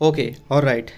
okay. All right.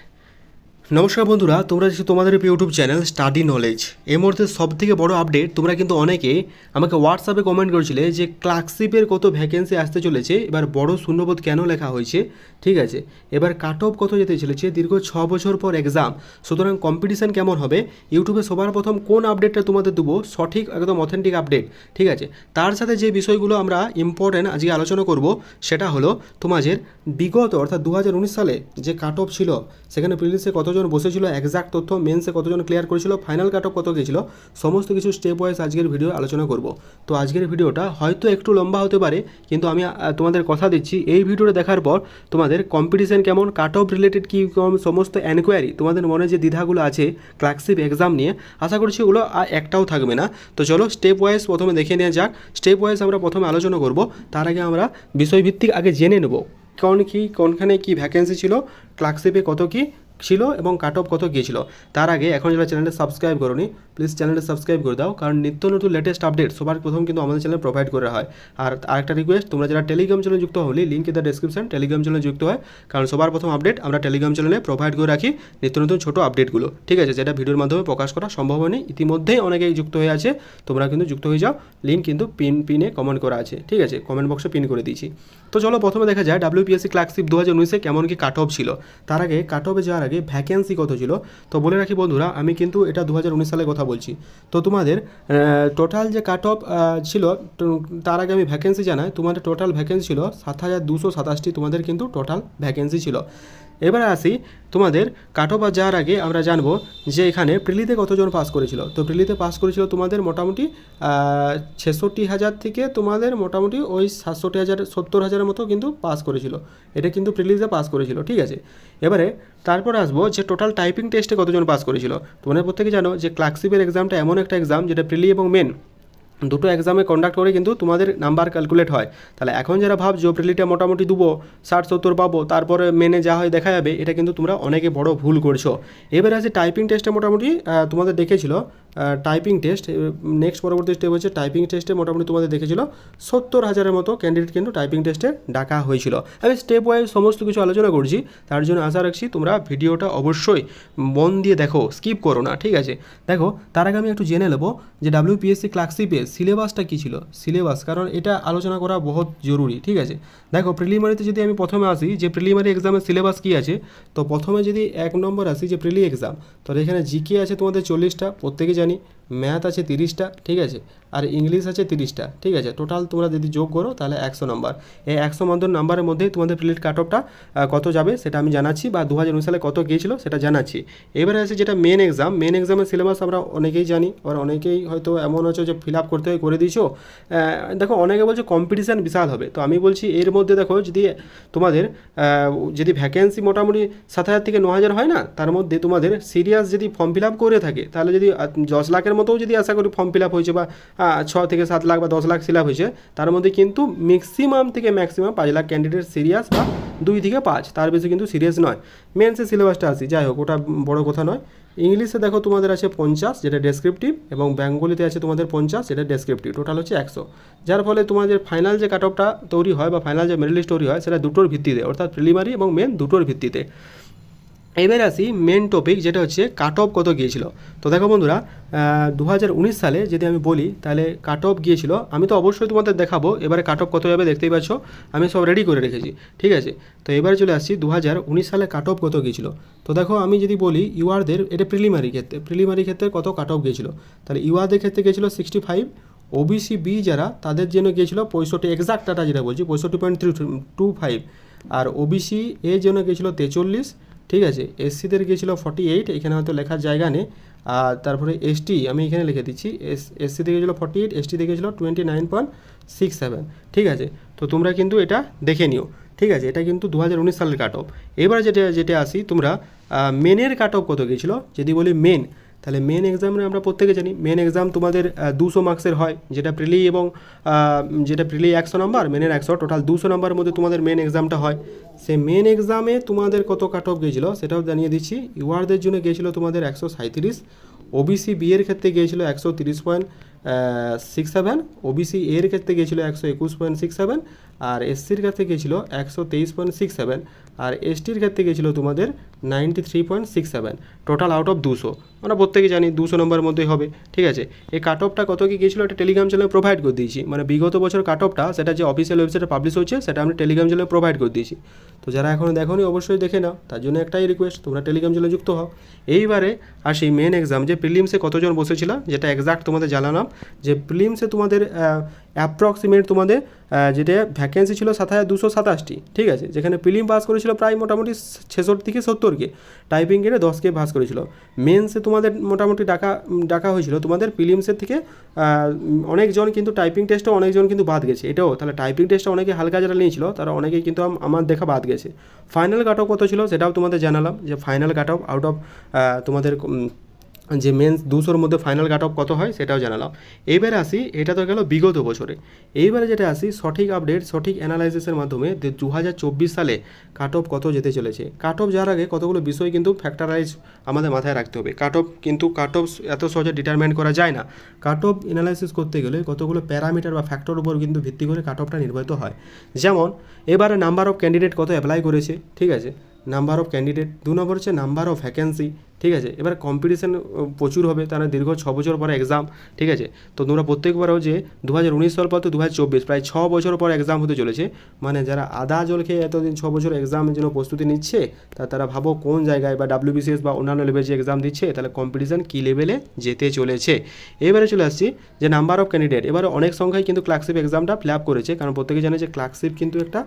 নমস্কার বন্ধুরা, তোমরা যে তোমাদের ইউটিউব চ্যানেল স্টাডি নলেজ এই মুহূর্তে সব থেকে বড় আপডেট তোমরা কিন্তু অনেকে আমাকে হোয়াটসঅ্যাপে কমেন্ট করেছিলে যে ক্লার্কশিপের কত ভ্যাকেন্সি আসতে চলেছে, এবার বড় শূন্যবোধ কেন লেখা হয়েছে, ঠিক আছে? এবার কাট অফ কত যেতে চলেছে, দীর্ঘ ছ বছর পর এক্সাম সুতরাং কম্পিটিশান কেমন হবে? ইউটিউবে সবার প্রথম কোন আপডেটটা তোমাদের দেবো? সঠিক, একদম অথেন্টিক আপডেট ঠিক আছে? তার সাথে যে বিষয়গুলো আমরা ইম্পর্ট্যান্ট আজকে আলোচনা করব, সেটা হলো তোমাদের বিগত, অর্থাৎ দু হাজার উনিশ সালে যে কাট অফ ছিল, সেখানে প্রিলিসে কতজন বসেছিল একজাক্ট তথ্য মেন্সে কতজন ক্লিয়ার করেছিল ফাইনাল কাট অফ কত গেছিল সমস্ত কিছু স্টেপ ওয়াইজ আজকের ভিডিও আলোচনা করব। তো আজকের ভিডিওটা হয়তো একটু লম্বা হতে পারে, কিন্তু আমি তোমাদের কথা দিচ্ছি, এই ভিডিওটা দেখার পর তোমাদের কম্পিটিশন কেমন কাট অফ রিলেটেড কী সমস্ত এনকোয়ারি তোমাদের মনে যে দ্বিধাগুলো আছে ক্লার্কশিপ এক্সাম নিয়ে, আশা করছি ওগুলো আর একটাও থাকবে না। তো চলো স্টেপ ওয়াইজ প্রথমে দেখে নেওয়া যাক স্টেপ ওয়াইজ আমরা প্রথমে আলোচনা করব, তার আগে আমরা বিষয়ভিত্তিক আগে জেনে নেব, কোন কি, কোনখানে কি ভ্যাকেন্সি ছিল ক্লার্কশিপে কত কি ছিল এবং কাট অফ কত গিয়েছিল? তার আগে এখন যারা চ্যানেলটা সাবস্ক্রাইব করোনি প্লিজ চ্যানেলটা সাবস্ক্রাইব করে দাও। কারণ নিত্য নতুন লেটেস্ট আপডেট সবার প্রথম কিন্তু আমাদের চ্যানেল প্রোভাইড করা হয়। আর আরেকটা রিকোয়েস্ট তোমরা যারা টেলিগ্রাম চ্যানেল যুক্ত হলে link in the description Telegram চ্যানেলে যুক্ত হয়। কারণ সবার প্রথম আপডেট আমরা টেলিগ্রাম চ্যানেলে প্রোভাইড করে রাখি নিত্য নতুন ছোটো আপডেটগুলো ঠিক আছে, যেটা ভিডিওর মাধ্যমে প্রকাশ করা সম্ভব হয়নি। ইতিমধ্যেই অনেকেই যুক্ত হয়ে আছে। তোমরা কিন্তু যুক্ত হয়ে যাও। লিঙ্ক কিন্তু পিন পিনে কমেন্ট করা আছে। ঠিক আছে কমেন্ট বক্সে পিন করে দিয়েছি। তো চলো প্রথমে দেখা যায় ডাব্লিউপিএসসি ক্লার্কশিপ দু হাজার উনিশে কেমন কি কাট অফ ছিল। তার আগে কাট অফে যাওয়ার আগে ভ্যাকেন্সি কত ছিল? তো বলে রাখি বন্ধুরা, আমি কিন্তু এটা দু হাজার উনিশ সালে কথা বলছি। তো তোমাদের টোটাল যে কাট অফ ছিল তার আগে আমি ভ্যাকেন্সি জানাই, তোমাদের টোটাল ভ্যাকেন্সি ছিল সাত হাজার দুশো সাতাশটি, তোমাদের কিন্তু টোটাল ভ্যাকেন্সি ছিল। এবারে আসি তোমাদের কাট অফ যাওয়ার আগে আমরা জানব যে এখানে প্রিলিতে কতজন পাস করেছিল। তো প্রিলিতে পাস করেছিল তোমাদের মোটামুটি ছেষট্টি হাজার থেকে তোমাদের মোটামুটি ওই সাতষট্টি হাজার, সত্তর হাজারের মতো কিন্তু পাস করেছিল। এটা কিন্তু প্রিলিতে পাস করেছিল, ঠিক আছে? এবারে তারপর আসব যে টোটাল টাইপিং টেস্টে কতজন পাস করেছিল। তোমাদের প্রত্যেকে জানো যে ক্লার্কশিপের এক্সামটা এমন একটা এক্সাম যেটা প্রিলি এবং মেন দুটো এক্সামে কন্ডাক্ট করে কিন্তু তোমাদের নাম্বার ক্যালকুলেট হয়। তাহলে এখন যারা ভাবছ প্রিলিটা মোটামুটি দেবো, ষাট, সত্তর পাবো, তারপরে মেনে যা হয় দেখা যাবে, এটা কিন্তু তোমরা অনেকে বড় ভুল করছ। এবার আছে টাইপিং টেস্টে মোটামুটি তোমাদের দেখেছিল টাইপিং টেস্ট নেক্সট পরবর্তী স্টেপ হচ্ছে টাইপিং টেস্টে মোটামুটি তোমাদের দেখেছিল সত্তর হাজারের মতো ক্যান্ডিডেট কিন্তু টাইপিং টেস্টে ডাকা হয়েছিল। আমি স্টেপ ওয়াইজ সমস্ত কিছু আলোচনা করছি, তার জন্য আশা রাখছি তোমরা ভিডিওটা অবশ্যই মন দিয়ে দেখো স্কিপ করো না, ঠিক আছে? দেখো, তার আগে আমি একটু জেনে নেব যে ডাব্লিউপিএসসি ক্লার্কশিপে সিলেবাসটা কী ছিল? সিলেবাস কারণ এটা আলোচনা করা বহুত জরুরি, ঠিক আছে? দেখো প্রিলিমারিতে যদি আমি প্রথমে আসি, যে প্রিলিমারি এক্সামের সিলেবাস কী আছে? তো প্রথমে যদি এক নম্বর আসি যে প্রিলি এক্সাম তো এখানে জিকে আছে তোমাদের চল্লিশটা, প্রত্যেকে জানি ম্যাথ আছে তিরিশটা, ঠিক আছে? আর ইংলিশ আছে তিরিশটা, ঠিক আছে? টোটাল তোমরা যদি যোগ করো, তাহলে একশো নম্বর এই একশো মন্ত্র নাম্বারের মধ্যেই তোমাদের প্রিলিট কাট অফটা কত যাবে সেটা আমি জানাচ্ছি, বা দু হাজার সালে কত গিয়েছিল সেটা জানাচ্ছি। এবারে আছে যেটা মেন এক্সাম মেন এক্সামের সিলেবাস আমরা অনেকেই জানি, আবার অনেকেই হয়তো এমন হচ্ছে যে ফিল আপ করতে হয় করে দিয়েছ। দেখো, অনেকে বলছে কম্পিটিশান বিশাল হবে। তো আমি বলছি, এর মধ্যে দেখো, যদি তোমাদের যদি ভ্যাকেন্সি মোটামুটি সাত হাজার থেকে ন হাজার হয় না, তার মধ্যে তোমাদের সিরিয়াস যদি ফর্ম ফিল আপ করে থাকে, তাহলে যদি দশ লাখের মতোও যদি আশা করি ফর্ম ফিল আপ হয়েছে বা ছ থেকে সাত লাখ বা দশ লাখ ফিল আপ হয়েছে, তার মধ্যে কিন্তু ম্যাক্সিমাম থেকে ম্যাক্সিমাম পাঁচ লাখ ক্যান্ডিডেট সিরিয়াস বা দুই থেকে পাঁচ, তার বেশি কিন্তু সিরিয়াস নয়। মেন্সের সিলেবাসটা আসি যাই হোক, ওটা বড় কথা নয়। ইংলিশে দেখো তোমাদের আছে পঞ্চাশ, যেটা ডেসক্রিপটিভ এবং বেঙ্গলিতে আছে তোমাদের পঞ্চাশ, যেটা ডেসক্রিপটিভ টোটাল হচ্ছে একশো। যার ফলে তোমাদের ফাইনাল যে কাট অফটা তৈরি হয় বা ফাইনাল যে মেরিট তৈরি হয়, সেটা দুটোর ভিত্তিতে, অর্থাৎ প্রিলিমারি এবং মেন দুটোর ভিত্তিতে। এবার আসি মেন টপিক যেটা হচ্ছে কাট অফ কত গিয়েছিল। তো দেখো বন্ধুরা দু হাজার উনিশ সালে যদি আমি বলি, তাহলে কাট অফ গিয়েছিল। আমি তো অবশ্যই তোমাদের দেখাবো, এবারে কাট অফ কত যাবে দেখতেই পাচ্ছ। আমি সব রেডি করে রেখেছি, ঠিক আছে? তো এবারে চলে আসছি দু হাজার উনিশ সালে কাট অফ কত গিয়েছিল। তো দেখো আমি যদি বলি, ইউআরদের, এটা প্রিলিমারি ক্ষেত্রে প্রিলিমারি ক্ষেত্রে কত কাট অফ গিয়েছিল? তাহলে ইউআরদের ক্ষেত্রে গিয়েছিল সিক্সটি ফাইভ ওবিসি বি যারা, তাদের জন্য গিয়েছিল পঁয়ষট্টি এক্সাক্ট ডাটা যেটা বলছি, পঁয়ষট্টি পয়েন্ট থ্রি টু ফাইভ আর ওবিসি এর জন্য গিয়েছিল তেচল্লিশ ঠিক আছে এসসিদের গিয়েছিল ফর্টি এইট এখানে হয়তো লেখার জায়গা নেই। আর তারপরে এসটি আমি এখানে লিখে দিচ্ছি এস এসসিতে গিয়েছিল ফর্টি এইট এসটিতে গিয়েছিল twenty nine point six seven ঠিক আছে? তো তোমরা কিন্তু এটা দেখে নিও, ঠিক আছে? এটা কিন্তু দু হাজার উনিশ সালের কাট অফ এবার যেটা যেটা আসি, তোমরা মেনের কাট অফ কত গিয়েছিল? যদি বলি মেন তাহলে মেন এক্সামে আমরা প্রত্যেকে জানি মেন এক্সাম তোমাদের দুশো মার্কসের হয়, যেটা প্রিলি এবং যেটা প্রিলি একশো নম্বর মেনের একশো টোটাল দুশো নম্বরের মধ্যে তোমাদের মেন এক্সামটা হয়। সে মেন এক্সামে তোমাদের কত কাট অফ গিয়েছিল সেটাও জানিয়ে দিচ্ছি। ইউআরদের জন্য গিয়েছিল তোমাদের একশো সাঁত্রিশ ওবিসি বি এর ক্ষেত্রে গিয়েছিল একশো তিরিশ পয়েন্ট সিক্স সেভেন ওবিসি এর ক্ষেত্রে গিয়েছিল একশো একুশ পয়েন্ট সিক্স সেভেন আর এসসির ক্ষেত্রে গিয়েছিল একশো তেইশ পয়েন্ট সিক্স সেভেন আর এসটির ক্ষেত্রে গিয়েছিল তোমাদের ninety three point six seven total out of দুশো। আমরা প্রত্যেকে জানি দুশো নম্বরের মধ্যেই হবে, ঠিক আছে? এই কাট অফটা কত কি গিয়েছিল? একটা টেলিগ্রাম চ্যানেলে প্রোভাইড করে দিয়েছি। মানে বিগত বছর কাট অফটা সেটা যে অফিসিয়াল ওয়েবসাইটে পাবলিশ হচ্ছে সেটা আমি টেলিগ্রাম চ্যানেলে প্রোভাইড করে দিয়েছি। তো যারা এখনও দেখোনি, অবশ্যই দেখে নাও। তার জন্য একটাই রিকোয়েস্ট তোমরা টেলিগ্রাম চ্যানেলে যুক্ত হও। এইবারে আসি মেন এক্সাম যে প্রিলিমসে কতজন বসেছিল, যেটা এক্সাক্ট তোমাদের জানালাম, যে প্রিলিমসে তোমাদের অ্যাপ্রক্সিমেট তোমাদের যেটা ভ্যাকেন্সি ছিল সাত হাজার দুশো সাতাশটি, ঠিক আছে? যেখানে প্রিলিম পাস করেছিল প্রায় মোটামুটি ছেষট্টি থেকে সত্তরকে টাইপিং গেটে দশকে ভাস করেছিল। মেন্সে তোমাদের মোটামুটি ডাকা ডাকা হয়েছিল। তোমাদের প্রিলিমসের থেকে অনেকজন কিন্তু টাইপিং টেস্টে অনেকজন কিন্তু বাদ গেছে। এটাও, তাহলে টাইপিং টেস্টে অনেকে হালকা যারা নিয়েছিল, তারা অনেকেই কিন্তু আমার দেখা বাদ গেছে। ফাইনাল কাট অফ কত ছিল? সেটাও তোমাদের জানালাম যে final cut off out of তোমাদের যে মেন্স দুশোর মধ্যে ফাইনাল কাট অফ কত হয় সেটাও জানালাম এইবারে আসি, এটা তো গেল বিগত বছরে। এইবারে যেটা আসি, সঠিক আপডেট সঠিক অ্যানালাইসিসের মাধ্যমে দু হাজার চব্বিশ সালে কাট অফ কত যেতে চলেছে। কাট অফ যাওয়ার আগে কতগুলো বিষয় কিন্তু ফ্যাক্টরাইজ আমাদের মাথায় রাখতে হবে। কাট অফ কিন্তু কাট অফ এত সহজে ডিটারমাইন করা যায় না। কাট অফ অ্যানালাইসিস করতে গেলে কতগুলো প্যারামিটার বা ফ্যাক্টর উপর কিন্তু ভিত্তি করে কাট অফটা নির্ধারিত হয়। যেমন, এবারে নাম্বার অফ ক্যান্ডিডেট কত অ্যাপ্লাই করেছে, ঠিক আছে? নাম্বার অফ ক্যান্ডিডেট দু নম্বর হচ্ছে নাম্বার অফ ভ্যাকেন্সি ঠিক আছে? এবার কম্পিটিশান প্রচুর হবে, তারা দীর্ঘ ছ বছর পরে এক্সাম ঠিক আছে? তো তোমরা প্রত্যেকবারও যে দু হাজার উনিশ সাল পর তো দু হাজার চব্বিশ, প্রায় ছ বছর পর এক্সাম হতে চলেছে। মানে যারা আদা জল খেয়ে এতদিন ছ বছর এক্সামের জন্য প্রস্তুতি নিচ্ছে, তা তারা ভাবো কোন জায়গায় বা ডাব্লিউবিসিএস বা অন্যান্য লেভেল যে এক্সাম দিচ্ছে, তাহলে কম্পিটিশান কী লেভেলে যেতে চলেছে? এবারে চলে আসছি যে নাম্বার অফ ক্যান্ডিডেট এবারে অনেক সংখ্যায় কিন্তু ক্লার্কশিপ এক্সামটা ফিল আপ করেছে, কারণ প্রত্যেকে জানে যে ক্লার্কশিপ কিন্তু একটা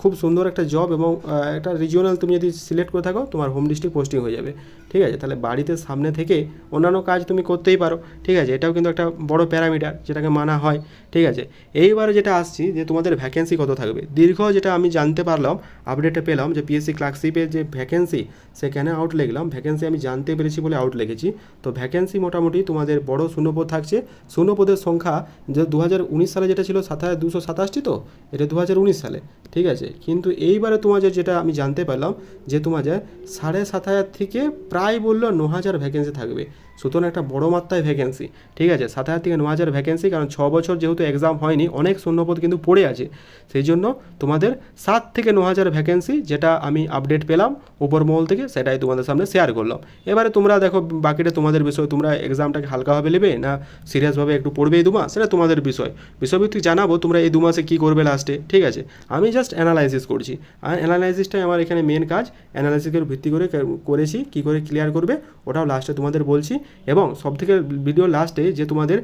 খুব সুন্দর একটা জব এবং একটা রিজিওনাল তুমি যদি সিলেক্ট করে থাকো, তোমার হোম ডিস্ট্রিক্ট পোস্টিং হয়ে যাবে। ঠিক আছে? তাহলে বাড়িতে সামনে থেকে অন্যান্য কাজ তুমি করতেই পারো। ঠিক আছে? এটাও কিন্তু একটা বড় প্যারামিটার যেটাকে মানা হয়। ঠিক আছে? এইবারে যেটা আসছি যে তোমাদের ভ্যাকেন্সি কত থাকবে? দীর্ঘ যেটা আমি জানতে পারলাম আপডেটে পেলাম যে পিএসসি ক্লার্কশিপের যে ভ্যাকেন্সি সেখানে আউট লিখলাম। ভ্যাকেন্সি আমি জানতে পেরেছি বলে আউট লিখেছি। তো ভ্যাকেন্সি মোটামুটি তোমাদের বড় শূন্যপদ থাকছে। শূন্যপদের সংখ্যা যে দু হাজার উনিশ সালে যেটা ছিল সাত হাজার দুশো সাতাশটি তো? এটা দু হাজার উনিশ সালে। ঠিক আছে? কিন্তু এইবারে তোমাদের যেটা আমি জানতে পারলাম যে তোমাদের সাড়ে সাত হাজার থেকে প্রায় বলল ন হাজার ভ্যাকেন্সি থাকবে। সুতরাং একটা বড় মাত্রায় ভ্যাকেন্সি ঠিক আছে? সাত হাজার থেকে ন হাজার ভ্যাকেন্সি কারণ ছ বছর যেহেতু এক্সাম হয়নি, অনেক শূন্যপদ কিন্তু পড়ে আছে। সেই জন্য তোমাদের সাত থেকে ন হাজার ভ্যাকেন্সি যেটা আমি আপডেট পেলাম উপর মহল থেকে, সেটাই তোমাদের সামনে শেয়ার করলাম। এবারে তোমরা দেখো, বাকিটা তোমাদের বিষয়, তোমরা এক্সামটাকে হালকাভাবে নেবে না সিরিয়াসভাবে একটু পড়বে এই দু মাস? সেটা তোমাদের বিষয়। বিষয়ভিত্তিক জানাব তোমরা এই দু মাসে কী করবে লাস্টে ঠিক আছে? আমি জাস্ট অ্যানালাইসিস করছি। আর অ্যানালাইসিসটাই আমার এখানে মেন কাজ। অ্যানালাইসিসের ভিত্তি করে করেছি, কী করে ক্লিয়ার করবে, ওটাও লাস্টে তোমাদের বলছি। এবং সবথেকে ভিডিও লাস্টে যে তোমাদের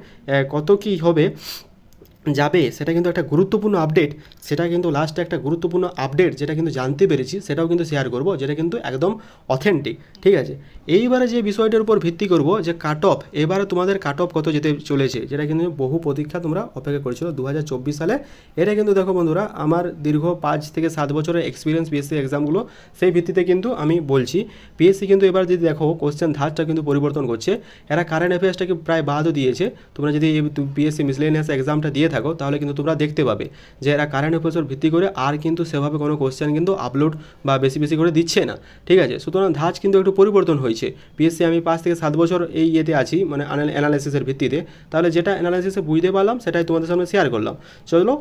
কত কি হবে যাবে, সেটা কিন্তু একটা গুরুত্বপূর্ণ আপডেট সেটা কিন্তু লাস্টে একটা গুরুত্বপূর্ণ আপডেট যেটা কিন্তু জানতে পেরেছি, সেটাও কিন্তু শেয়ার করব, যেটা কিন্তু একদম অথেন্টিক ঠিক আছে? এইবারে যে বিষয়টার উপর ভিত্তি করব, যে কাট অফ এবারে তোমাদের কাট অফ কত যেতে চলেছে, যেটা কিন্তু বহু প্রতীক্ষা তোমরা অপেক্ষা করেছিল দু সালে। এটা কিন্তু দেখো বন্ধুরা, আমার দীর্ঘ পাঁচ থেকে সাত বছরের এক্সপিরিয়েন্স পিএসসি এক্সামগুলো সেই ভিত্তিতে কিন্তু আমি বলছি। পিএসসি কিন্তু এবার যদি দেখো কোশ্চেন ধারটা কিন্তু পরিবর্তন করছে। এরা কারেন্ট অ্যাফেয়ার্সটাকে প্রায় বাদও দিয়েছে। তোমরা যদি এই পিএসসি মিসলেনিয়াস এক্সামটা দিয়ে থাকো, তাহলে কিন্তু তোমরা দেখতে পাবে যে এরা কারেন্ট অ্যাফেয়ার্সের ভিত্তি করে আর কিন্তু সেভাবে কোনো কোশ্চেন কিন্তু আপলোড বা বেশি বেশি করে দিচ্ছে না। ঠিক আছে? সুতরাং ধাঁচ কিন্তু একটু পরিবর্তন হয়েছে। পিএসসি আমি পাঁচ থেকে সাত বছর এই ইয়েতে আছি মানে অ্যানালাইসিসের ভিত্তিতে। তাহলে যেটা অ্যানালাইসিসে বুঝতে পারলাম, সেটাই তোমাদের সামনে শেয়ার করলাম। চলো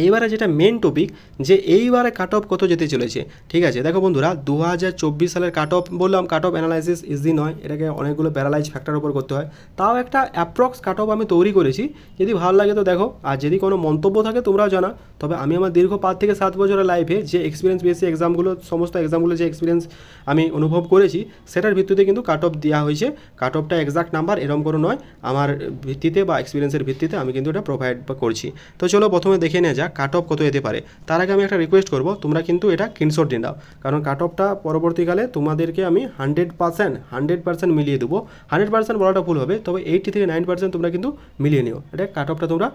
এইবারে যেটা মেন টপিক যে এইবারে কাট অফ কত যেতে চলেছে, ঠিক আছে? দেখো বন্ধুরা দু হাজার চব্বিশ সালের কাট অফ বললাম কাট অফ অ্যানালাইসিস ইজি নয়, এটাকে অনেকগুলো প্যারালাইজ ফ্যাক্টর উপর করতে হয়। তাও একটা অ্যাপ্রক্স কাট অফ আমি তৈরি করেছি, যদি ভালো লাগে তো দেখো, আর যদি কোনো মন্তব্য থাকে তোমরাও জানা তবে আমি আমার দীর্ঘ পাঁচ থেকে সাত বছরের লাইফে যে এক্সপিরিয়েন্স বেশি এক্সামগুলো সমস্ত এক্সামগুলো যে এক্সপিরিয়েন্স আমি অনুভব করেছি, সেটার ভিত্তিতে কিন্তু কাট অফ দেওয়া হয়েছে। কাট অফটা এক্সাক্ট নাম্বার এরকম কোনো নয়, আমার ভিত্তিতে বা এক্সপিরিয়েন্সের ভিত্তিতে আমি কিন্তু এটা প্রোভাইড করছি। তো চলো প্রথমে দেখে নেওয়া যাক। কাট অফ কত যেতে পারে? তার আগে আমি একটা রিকোয়েস্ট করব, তোমরা কিন্তু এটা স্ক্রিনশট দিয়ে দাও কারণ কাট অফটা পরবর্তীকালে তোমাদেরকে আমি হান্ড্রেড পার্সেন্ট হান্ড্রেড পার্সেন্ট মিলিয়ে দেবো। হান্ড্রেড পার্সেন্ট বলাটা ভুল হবে, তবে এইটি থেকে নাইন পার্সেন্ট তোমরা কিন্তু মিলিয়ে নিও। এটা কাট অফটা তোমরা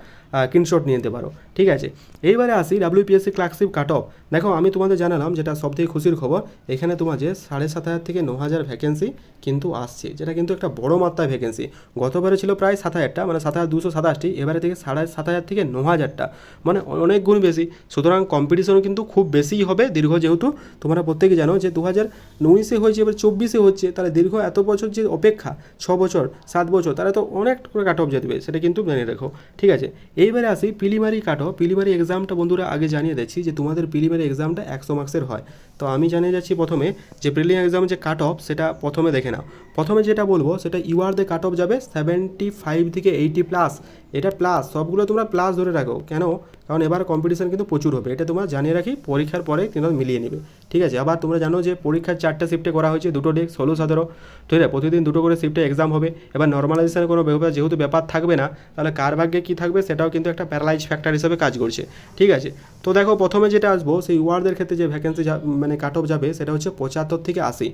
স্ক্রিনশট নিয়ে নিতে পারো। ঠিক আছে? এইবারে আসি ডাব্লিউপিএসসি ক্লার্কশিপ কাট অফ দেখো, আমি তোমাদের জানালাম যেটা সবথেকে খুশির খবর, এখানে তোমার যে সাড়ে সাত হাজার থেকে ন হাজার ভ্যাকেন্সি কিন্তু আসছে, যেটা কিন্তু একটা বড় মাত্রায় ভ্যাকেন্সি গতবারে ছিল প্রায় সাত হাজারটা মানে সাত হাজার দুশো সাতাশটি, এবারে থেকে সাড়ে সাত হাজার থেকে ন হাজারটা। মানে অনেক গুণ বেশি। সুতরাং কম্পিটিশনও কিন্তু খুব বেশিই হবে দীর্ঘ যেহেতু। তোমরা প্রত্যেকে জানো যে দু হাজার উনিশে হয়েছে, এবার চব্বিশে হচ্ছে, তাহলে দীর্ঘ এত বছর যে অপেক্ষা, ছ বছর, সাত বছর তারা তো অনেক করে কাট অফ যেতে সেটা কিন্তু জেনে রাখো। ঠিক আছে? এইবারে আসি প্রিলিমারি কাট অফ প্রিলিমারি এক্সামটা বন্ধুরা আগে জানিয়ে দিচ্ছি যে তোমাদের প্রিলিমারি এক্সামটা একশো মার্কসের হয়। তো আমি জানিয়ে যাচ্ছি প্রথমে যে প্রিলিমারি এক্সাম যে কাট অফ সেটা প্রথমে দেখে নাও। প্রথমে যেটা বলব, সেটা ইউআরদের কাট অফ যাবে সেভেন্টি ফাইভ থেকে এইটি প্লাস এটা প্লাস সবগুলো তোমরা প্লাস ধরে রাখো। কেন? কারণ এবার কম্পিটিশন কিন্তু প্রচুর হবে। এটা তোমরা জানিয়ে রাখি, পরীক্ষার পরে তোমরা মিলিয়ে নেবে। ঠিক আছে? আবার তোমরা জানো যে পরীক্ষার চারটে শিফটে করা হয়েছে, দুটো ডেক ষোলো, সতেরো। ঠিক আছে প্রতিদিন দুটো করে শিফটে এক্সাম হবে, এবার নর্মালাইজেশনের কোনো ব্যাপার, যেহেতু ব্যাপার থাকবে না, তাহলে কার ভাগ্যে কী থাকবে সেটাও কিন্তু একটা প্যারালাইজ ফ্যাক্টর হিসেবে কাজ করছে। ঠিক আছে? তো দেখো, প্রথমে যেটা আসব, সেই ওয়ার্ডদের ক্ষেত্রে যে ভ্যাকেন্সি মানে কাট অফ যাবে, সেটা হচ্ছে পঁচাত্তর থেকে আশি।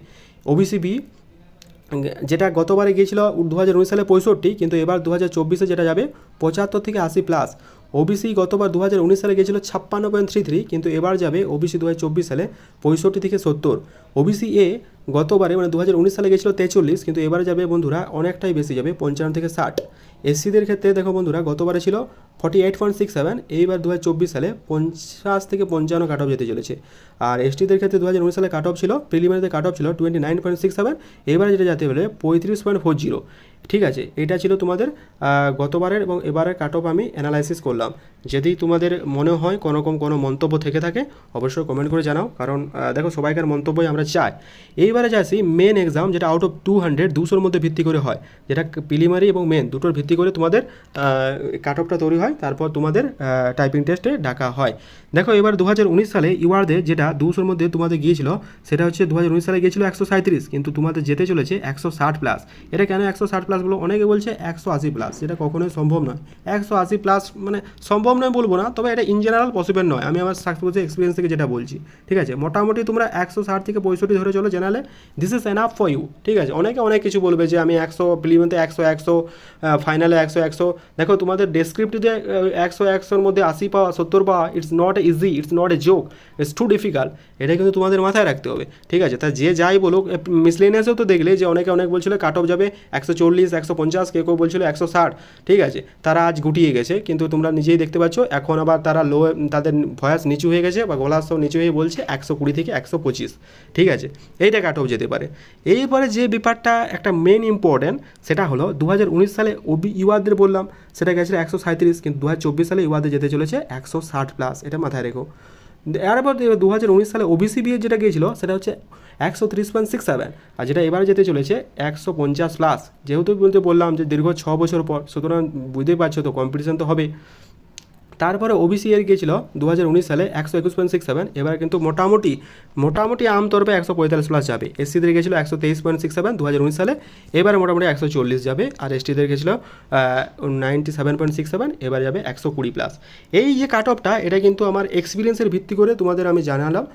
ওবিসি বি যেটা গতবারে গিয়েছিল দু হাজার উনিশ সালে পঁয়ষট্টি, কিন্তু এবার দু হাজার চব্বিশে যেটা যাবে, পঁচাত্তর থেকে আশি প্লাস ওবিসি গতবার দু হাজার উনিশ সালে গিয়েছিল ছাপ্পান্ন পয়েন্ট থ্রি থ্রি কিন্তু এবার যাবে ওবিসি দু হাজার চব্বিশ সালে পঁয়ষট্টি থেকে সত্তর। ওবিসি এ গতবারে মানে দু হাজার উনিশ সালে গিয়েছিল তেচল্লিশ, কিন্তু এবারে যাবে বন্ধুরা অনেকটাই বেশি যাবে, পঞ্চান্ন থেকে ষাট। এসসিদের ক্ষেত্রে দেখো বন্ধুরা, গতবারে ছিল forty eight point six seven এইবার দু হাজার চব্বিশ সালে পঞ্চাশ থেকে পঞ্চান্ন কাট অফ যেতে চলেছে। আর এসটিদের ক্ষেত্রে দু হাজার উনিশ সালে কাট অফ ছিল প্রিলিমিনারিতে কাট অফ ছিল twenty nine point six seven এবার যেটা যেতে হলে পঁয়ত্রিশ পয়েন্ট ফোর জিরো ঠিক আছে, এটা ছিল তোমাদের গতবারের এবং এবারের কাট অফ আমি অ্যানালাইসিস করলাম। যদি তোমাদের মনে হয় কোনো রকম কোনো মন্তব্য থেকে থাকে, অবশ্যই কমেন্ট করে জানাও, কারণ দেখো সবাইকার মন্তব্যই আমরা চাই। এইবারে যাচ্ছি মেন এক্সাম যেটা আউট অফ টু হান্ড্রেড দুশোর মধ্যে ভিত্তি করে হয়। যেটা প্রিলিমারি এবং মেন দুটোর ভিত্তি করে তোমাদের কাট অফটা তৈরি হয়, তারপর তোমাদের টাইপিং টেস্টে ডাকা হয়। দেখো, এবার দু হাজার উনিশ সালে ইউআরদের যেটা দুশোর মধ্যে তোমাদের গিয়েছিল, সেটা হচ্ছে দু হাজার উনিশ সালে গিয়েছিল একশো সাঁত্রিশ কিন্তু তোমাদের যেতে চলেছে একশো ষাট প্লাস এটা কেন একশো ষাট প্লাস বলো? অনেকে বলছে একশো আশি প্লাস যেটা কখনোই সম্ভব নয়। একশো আশি প্লাস মানে সম্ভব নয় বলব না, তবে এটা ইন জেনারেল পসিবল নয়। আমি আমার সাকসেস এক্সপিরিয়েন্স থেকে যেটা বলছি। ঠিক আছে? মোটামুটি তোমরা একশো ষাট থেকে পঁয়ষট্টি ধরে চলো জেনারেলে this is enough for you ঠিক আছে? অনেকে অনেক কিছু বলবে যে আমি একশো প্রিলিমিতে একশো একশো ফাইনালে একশো একশো। দেখো, তোমাদের ডেসক্রিপটিভে একশো, একশোর মধ্যে আশি পাওয়া, সত্তর পাওয়া it's not easy it's not a joke it's too difficult এটা কিন্তু তোমাদের মাথায় রাখতে হবে, ঠিক আছে? তা যে যাই বলুক মিসলেনিয়াসেও তো দেখলে যে অনেকে অনেক বলছিল কাট অফ যাবে, একশো চল্লিশ, একশো পঞ্চাশ, কেউ কেউ বলছিল একশো ষাট, ঠিক আছে? তারা আজ গুটিয়ে গেছে, কিন্তু তোমরা নিজেই দেখতে পাচ্ছ, এখন আবার তারা লো তাদের ভয়েস নিচু হয়ে গেছে বা গলার সব নিচু হয়ে বলছে একশো কুড়ি থেকে একশো পঁচিশ, ঠিক আছে? এইটা কাট যেতে পারে। এইবারে যে ব্যাপারটা একটা মেন ইম্পর্টেন্ট সেটা হলো দু হাজার উনিশ সালে ওবি ইউআরদের বললাম, সেটা গেছিল একশো সাঁত্রিশ কিন্তু দু হাজার চব্বিশ সালে ইউআরদের যেতে চলেছে একশো ষাট প্লাস এটা মাথায় রেখো। এরপর দু হাজার উনিশ সালে ওবিসি বিয়ে যেটা গিয়েছিল, সেটা হচ্ছে একশো ত্রিশ পয়েন্ট সিক্স সেভেন আর যেটা এবার যেতে চলেছে একশো পঞ্চাশ প্লাস যেহেতু বলতে বললাম যে দীর্ঘ ছ বছর পর, সুতরাং বুঝতেই পারছ তো কম্পিটিশন তো হবে তারপরে ওবিসি এর গিয়েছিল দু হাজার উনিশ সালে একশো একুশ পয়েন্ট সিক্স সেভেন এবার কিন্তু মোটামুটি মোটামুটি আমতরফে একশো পঁয়তাল্লিশ প্লাস যাবে। এসসিদের গেছিল একশো তেইশ পয়েন্ট সিক্স সেভেন দু হাজার উনিশ সালে। এবার মোটামুটি একশো চল্লিশ যাবে আর এসটিদের গেছিল ninety seven point six seven এবার যাবে একশো কুড়ি প্লাস এই যে কাট অফটা এটা কিন্তু আমার এক্সপিরিয়েন্সের ভিত্তি করে তোমাদের আমি জানালাম।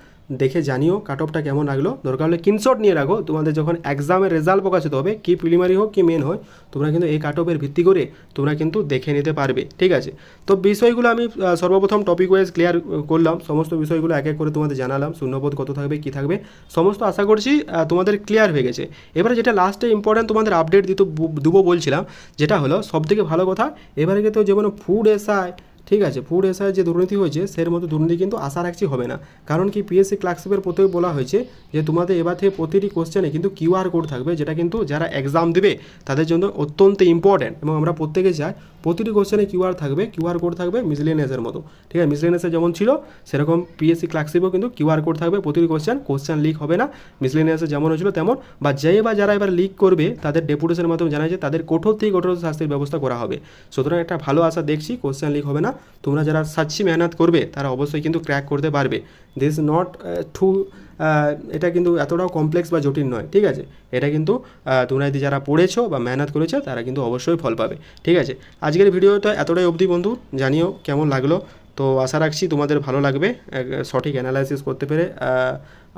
দেখে জানিও কাট অফটা কেমন লাগল। দরকার হলে কিনশট নিয়ে রাখো। তোমাদের যখন এক্সামের রেজাল্ট প্রকাশিত হবে, কি প্রিলিমারি হোক, কি মেন হয়, তোমরা কিন্তু এই কাট অফের ভিত্তি করে তোমরা কিন্তু দেখে নিতে পারবে, ঠিক আছে? তো বিষয়গুলো আমি সর্বপ্রথম টপিক ওয়াইজ ক্লিয়ার করলাম। সমস্ত বিষয়গুলো এক এক করে তোমাদের জানালাম, শূন্যপদ কত থাকবে, কি থাকবে, সমস্ত আশা করছি তোমাদের ক্লিয়ার হয়ে গেছে। এবারে যেটা লাস্টে ইম্পর্ট্যান্ট তোমাদের আপডেট দিতে দেবো বলছিলাম, যেটা হলো সবথেকে ভালো কথা, এবারে কিন্তু যেমন ফুড এসআই ঠিক আছে ফুড এসআই যে দুর্নীতি হয়েছে, সের মতো দুর্নীতি কিন্তু আশা রাখছি হবে না। কারণ কি পিএসসি ক্লার্কশিপের প্রত্যেক বলা হয়েছে যে, তোমাদের এবার থেকে প্রতিটি কোশ্চেনে কিন্তু কিউআর কোড থাকবে, যেটা কিন্তু যারা এক্সাম দেবে, তাদের জন্য অত্যন্ত ইম্পর্ট্যান্ট এবং আমরা প্রত্যেকে চাই প্রতিটি কোশ্চেনে কিউআর থাকবে কিউআর কোড থাকবে মিসলেনিয়াসের মতো। ঠিক আছে মিসলেনিয়াসে যেমন ছিল, সেরকম পিএসসি ক্লার্কশিপও কিন্তু কিউআর কোড থাকবে, প্রতিটি কোশ্চেন কোশ্চেন লিক হবে না। মিসলেনিয়াসে যেমন হয়েছিল তেমন। বা যে বা যারা এবার লিক করবে, তাদের ডেপুটেশনের মাধ্যমে জানা যায় তাদের কঠোর থেকে কঠোর শাস্তির ব্যবস্থা করা হবে। সুতরাং একটা ভালো আশা দেখছি কোশ্চেন লিক হবে না। তোমরা যারা সাচ্ছি মেহনত করবে, তারা অবশ্যই কিন্তু ক্র্যাক করতে পারবে। দিস নট টু এটা কিন্তু এতটাও কমপ্লেক্স বা জটিল নয়, ঠিক আছে? এটা কিন্তু তোমরা যদি যারা পড়েছো বা মেহনত করেছ, তারা কিন্তু অবশ্যই ফল পাবে, ঠিক আছে? আজকের ভিডিওটা এতটাই অবধি বন্ধু, জানিও কেমন লাগল? তো আশা রাখছি তোমাদের ভালো লাগবে সঠিক অ্যানালাইসিস করতে পেরে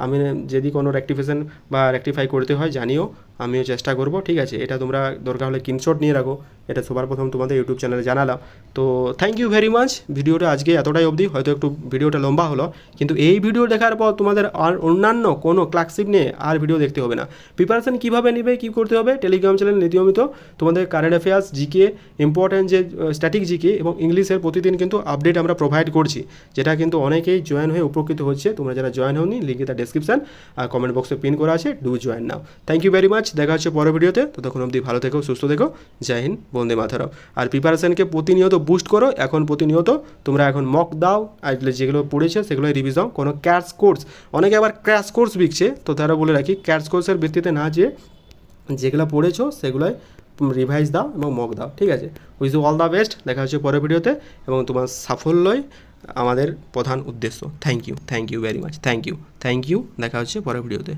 আমি যদি কোনো রেক্টিফিকেশন বা রেক্টিফাই করতে হয়, জানিও। আমিও চেষ্টা করব, ঠিক আছে? এটা তোমরা দরকার হলে স্ক্রিনশট নিয়ে রাখো। এটা সবার প্রথম তোমাদের ইউটিউব চ্যানেলে জানালাম। তো থ্যাংক ইউ ভেরি মাচ ভিডিওটা আজকে এতটাই অবধি, হয়তো একটু ভিডিওটা লম্বা হলো। কিন্তু এই ভিডিও দেখার পর তোমাদের আর অন্যান্য কোনো ক্লাসিপ নিয়ে আর ভিডিও দেখতে হবে না। প্রিপারেশন কীভাবে নেবে, কী করতে হবে? টেলিগ্রাম চ্যানেল নিয়মিত তোমাদের কারেন্ট অ্যাফেয়ার্স জিকে ইম্পর্ট্যান্ট যে স্ট্যাটিক জিকে এবং ইংলিশের প্রতিদিন কিন্তু আপডেট আমরা প্রোভাইড করছি। যেটা কিন্তু অনেকেই জয়েন হয়ে উপকৃত হচ্ছে। তোমরা যারা জয়েন হওনি লিঙ্কে তার ডেসক্রিপশন আর কমেন্ট বক্সে পিন করা আছে do join now thank you very much দেখা হচ্ছে পরের ভিডিওতে। ততক্ষণ অবধি ভালো থেকো, সুস্থ থেকো। জয় হিন্দ, বন্দে মাতারাম। আর প্রিপারেশনকে প্রতিনিয়ত বুস্ট করো। এখন প্রতিনিয়ত তোমরা এখন মক দাও। আর যেগুলো পড়েছে সেগুলো রিভিজ দাও। কোনো ক্যাশ কোর্স অনেকে আবার ক্র্যাশ কোর্স বিকছে তো তারা বলে রাখি ক্যাশ কোর্সের ভিত্তিতে না যেয়ে যেগুলো পড়েছো, সেগুলোই রিভাইজ দাও এবং মক দাও। ঠিক আছে? উইজ অল দ্য বেস্ট দেখা হচ্ছে পরের ভিডিওতে এবং তোমার সাফল্যই আমাদের প্রধান উদ্দেশ্য। Thank you thank you very much thank you thank you দেখা হচ্ছে পরের ভিডিওতে।